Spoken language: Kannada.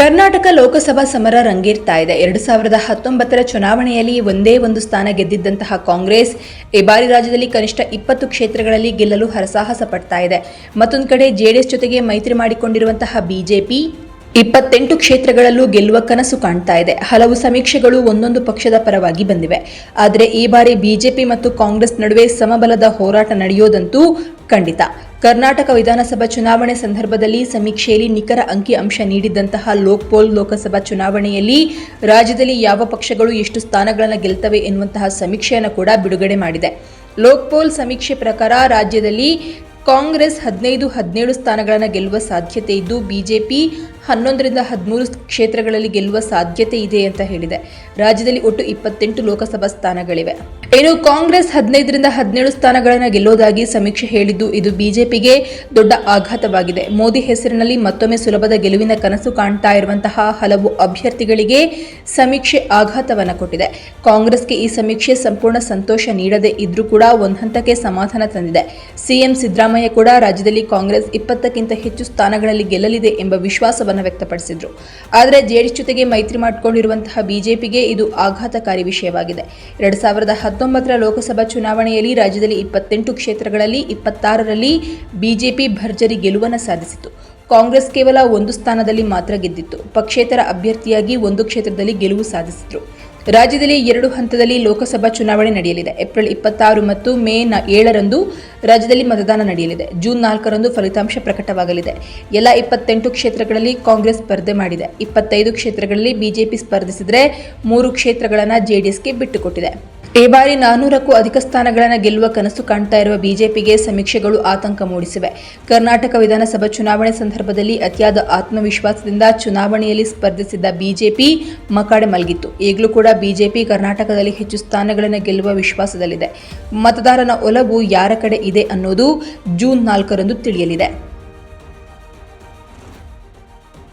ಕರ್ನಾಟಕ ಲೋಕಸಭಾ ಸಮರ ರಂಗೇರ್ತಾ ಇದೆ. ಎರಡು ಸಾವಿರದ ಹತ್ತೊಂಬತ್ತರ ಚುನಾವಣೆಯಲ್ಲಿ ಒಂದೇ ಒಂದು ಸ್ಥಾನ ಗೆದ್ದಿದ್ದಂತಹ ಕಾಂಗ್ರೆಸ್ ಈ ಬಾರಿ ರಾಜ್ಯದಲ್ಲಿ ಕನಿಷ್ಠ ಇಪ್ಪತ್ತು ಕ್ಷೇತ್ರಗಳಲ್ಲಿ ಗೆಲ್ಲಲು ಹರಸಾಹಸ ಪಡ್ತಾ ಇದೆ. ಮತ್ತೊಂದು ಕಡೆ ಜೆಡಿಎಸ್ ಜೊತೆಗೆ ಮೈತ್ರಿ ಮಾಡಿಕೊಂಡಿರುವಂತಹ ಬಿಜೆಪಿ ಇಪ್ಪತ್ತೆಂಟು ಕ್ಷೇತ್ರಗಳಲ್ಲೂ ಗೆಲ್ಲುವ ಕನಸು ಕಾಣ್ತಾ ಇದೆ. ಹಲವು ಸಮೀಕ್ಷೆಗಳು ಒಂದೊಂದು ಪಕ್ಷದ ಪರವಾಗಿ ಬಂದಿವೆ. ಆದರೆ ಈ ಬಾರಿ ಬಿಜೆಪಿ ಮತ್ತು ಕಾಂಗ್ರೆಸ್ ನಡುವೆ ಸಮಬಲದ ಹೋರಾಟ ನಡೆಯೋದಂತೂ ಖಂಡಿತ. ಕರ್ನಾಟಕ ವಿಧಾನಸಭಾ ಚುನಾವಣೆ ಸಂದರ್ಭದಲ್ಲಿ ಸಮೀಕ್ಷೆಯಲ್ಲಿ ನಿಖರ ಅಂಕಿ ಅಂಶ ನೀಡಿದ್ದಂತಹ ಲೋಕ್ಪೋಲ್ ಲೋಕಸಭಾ ಚುನಾವಣೆಯಲ್ಲಿ ರಾಜ್ಯದಲ್ಲಿ ಯಾವ ಪಕ್ಷಗಳು ಎಷ್ಟು ಸ್ಥಾನಗಳನ್ನು ಗೆಲ್ತವೆ ಎನ್ನುವಂತಹ ಸಮೀಕ್ಷೆಯನ್ನು ಕೂಡ ಬಿಡುಗಡೆ ಮಾಡಿದೆ. ಲೋಕ್ಪೋಲ್ ಸಮೀಕ್ಷೆ ಪ್ರಕಾರ ರಾಜ್ಯದಲ್ಲಿ ಕಾಂಗ್ರೆಸ್ ಹದಿನೈದು ಹದಿನೇಳು ಸ್ಥಾನಗಳನ್ನು ಗೆಲ್ಲುವ ಸಾಧ್ಯತೆ ಇದ್ದು, ಬಿಜೆಪಿ ಹನ್ನೊಂದರಿಂದ ಹದಿಮೂರು ಕ್ಷೇತ್ರಗಳಲ್ಲಿ ಗೆಲ್ಲುವ ಸಾಧ್ಯತೆ ಇದೆ ಅಂತ ಹೇಳಿದೆ. ರಾಜ್ಯದಲ್ಲಿ ಒಟ್ಟು ಇಪ್ಪತ್ತೆಂಟು ಲೋಕಸಭಾ ಸ್ಥಾನಗಳಿವೆ. ಇನ್ನು ಕಾಂಗ್ರೆಸ್ ಹದಿನೈದರಿಂದ ಹದಿನೇಳು ಸ್ಥಾನಗಳನ್ನು ಗೆಲ್ಲೋದಾಗಿ ಸಮೀಕ್ಷೆ ಹೇಳಿದ್ದು, ಇದು ಬಿಜೆಪಿಗೆ ದೊಡ್ಡ ಆಘಾತವಾಗಿದೆ. ಮೋದಿ ಹೆಸರಿನಲ್ಲಿ ಮತ್ತೊಮ್ಮೆ ಸುಲಭದ ಗೆಲುವಿನ ಕನಸು ಕಾಣ್ತಾ ಇರುವಂತಹ ಹಲವು ಅಭ್ಯರ್ಥಿಗಳಿಗೆ ಸಮೀಕ್ಷೆ ಆಘಾತವನ್ನು ಕೊಟ್ಟಿದೆ. ಕಾಂಗ್ರೆಸ್ಗೆ ಈ ಸಮೀಕ್ಷೆ ಸಂಪೂರ್ಣ ಸಂತೋಷ ನೀಡದೇ ಇದ್ರೂ ಕೂಡ ಒಂದು ಹಂತಕ್ಕೆ ಸಮಾಧಾನ ತಂದಿದೆ. ಸಿಎಂ ಸಿದ್ದರಾಮಯ್ಯ ಕೂಡ ರಾಜ್ಯದಲ್ಲಿ ಕಾಂಗ್ರೆಸ್ ಇಪ್ಪತ್ತಕ್ಕಿಂತ ಹೆಚ್ಚು ಸ್ಥಾನಗಳಲ್ಲಿ ಗೆಲ್ಲಲಿದೆ ಎಂಬ ವಿಶ್ವಾಸವನ್ನು ವ್ಯಕ್ತಪಡಿಸಿದ್ರು. ಆದರೆ ಜೆಡಿಎಸ್ ಜೊತೆಗೆ ಮೈತ್ರಿ ಮಾಡಿಕೊಂಡಿರುವಂತಹ ಬಿಜೆಪಿಗೆ ಇದು ಆಘಾತಕಾರಿ ವಿಷಯವಾಗಿದೆ. ಎರಡ್ ಸಾವಿರದ ಹತ್ತೊಂಬತ್ತರ ಲೋಕಸಭಾ ಚುನಾವಣೆಯಲ್ಲಿ ರಾಜ್ಯದಲ್ಲಿ ಇಪ್ಪತ್ತೆಂಟು ಕ್ಷೇತ್ರಗಳಲ್ಲಿ ಇಪ್ಪತ್ತಾರರಲ್ಲಿ ಬಿಜೆಪಿ ಭರ್ಜರಿ ಗೆಲುವನ್ನು ಸಾಧಿಸಿತು. ಕಾಂಗ್ರೆಸ್ ಕೇವಲ ಒಂದು ಸ್ಥಾನದಲ್ಲಿ ಮಾತ್ರ ಗೆದ್ದಿತ್ತು. ಪಕ್ಷೇತರ ಅಭ್ಯರ್ಥಿಯಾಗಿ ಒಂದು ಕ್ಷೇತ್ರದಲ್ಲಿ ಗೆಲುವು ಸಾಧಿಸಿದ್ರು. ರಾಜ್ಯದಲ್ಲಿ ಎರಡು ಹಂತದಲ್ಲಿ ಲೋಕಸಭಾ ಚುನಾವಣೆ ನಡೆಯಲಿದೆ. ಏಪ್ರಿಲ್ ಇಪ್ಪತ್ತಾರು ಮತ್ತು ಮೇ ಏಳರಂದು ರಾಜ್ಯದಲ್ಲಿ ಮತದಾನ ನಡೆಯಲಿದೆ. ಜೂನ್ ನಾಲ್ಕರಂದು ಫಲಿತಾಂಶ ಪ್ರಕಟವಾಗಲಿದೆ. ಎಲ್ಲ ಇಪ್ಪತ್ತೆಂಟು ಕ್ಷೇತ್ರಗಳಲ್ಲಿ ಕಾಂಗ್ರೆಸ್ ಸ್ಪರ್ಧೆ ಮಾಡಿದೆ. ಇಪ್ಪತ್ತೈದು ಕ್ಷೇತ್ರಗಳಲ್ಲಿ ಬಿಜೆಪಿ ಸ್ಪರ್ಧಿಸಿದರೆ ಮೂರು ಕ್ಷೇತ್ರಗಳನ್ನು ಜೆಡಿಎಸ್ಗೆ ಬಿಟ್ಟುಕೊಟ್ಟಿದೆ. ಈ ಬಾರಿ ನಾನ್ನೂರಕ್ಕೂ ಅಧಿಕ ಸ್ಥಾನಗಳನ್ನು ಗೆಲ್ಲುವ ಕನಸು ಕಾಣ್ತಾ ಇರುವ ಬಿಜೆಪಿಗೆ ಸಮೀಕ್ಷೆಗಳು ಆತಂಕ ಮೂಡಿಸಿವೆ. ಕರ್ನಾಟಕ ವಿಧಾನಸಭಾ ಚುನಾವಣೆ ಸಂದರ್ಭದಲ್ಲಿ ಅತಿಯಾದ ಆತ್ಮವಿಶ್ವಾಸದಿಂದ ಚುನಾವಣೆಯಲ್ಲಿ ಸ್ಪರ್ಧಿಸಿದ್ದ ಬಿಜೆಪಿ ಮಕಾಡೆ ಮಲಗಿತ್ತು. ಈಗಲೂ ಕೂಡ ಬಿಜೆಪಿ ಕರ್ನಾಟಕದಲ್ಲಿ ಹೆಚ್ಚು ಸ್ಥಾನಗಳನ್ನು ಗೆಲ್ಲುವ ವಿಶ್ವಾಸದಲ್ಲಿದೆ. ಮತದಾರನ ಒಲವು ಯಾರ ಕಡೆ ಇದೆ ಅನ್ನೋದು ಜೂನ್ ನಾಲ್ಕರಂದು ತಿಳಿಯಲಿದೆ.